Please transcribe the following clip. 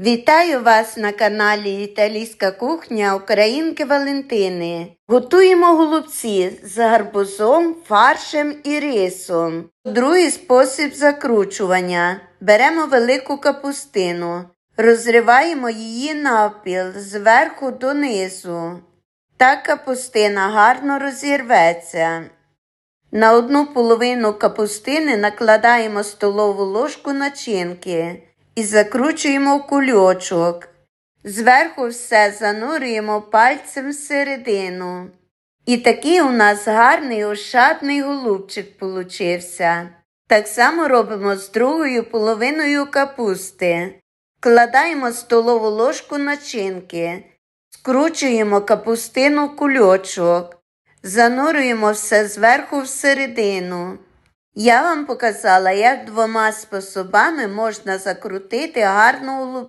Вітаю вас на каналі Італійська кухня Українки Валентини. Готуємо голубці з гарбузом, фаршем і рисом. Другий спосіб закручування. Беремо велику капустину, розриваємо її навпіл зверху донизу. Так капустина гарно розірветься. На одну половину капустини накладаємо столову ложку начинки і закручуємо кульочок. Зверху все занурюємо пальцем всередину. І такий у нас гарний ошатний голубчик получився. Так само робимо з другою половиною капусти. Кладаємо столову ложку начинки, скручуємо капустину в кульочок. Занурюємо все зверху всередину. Я вам показала, як двома способами можна закрутити гарну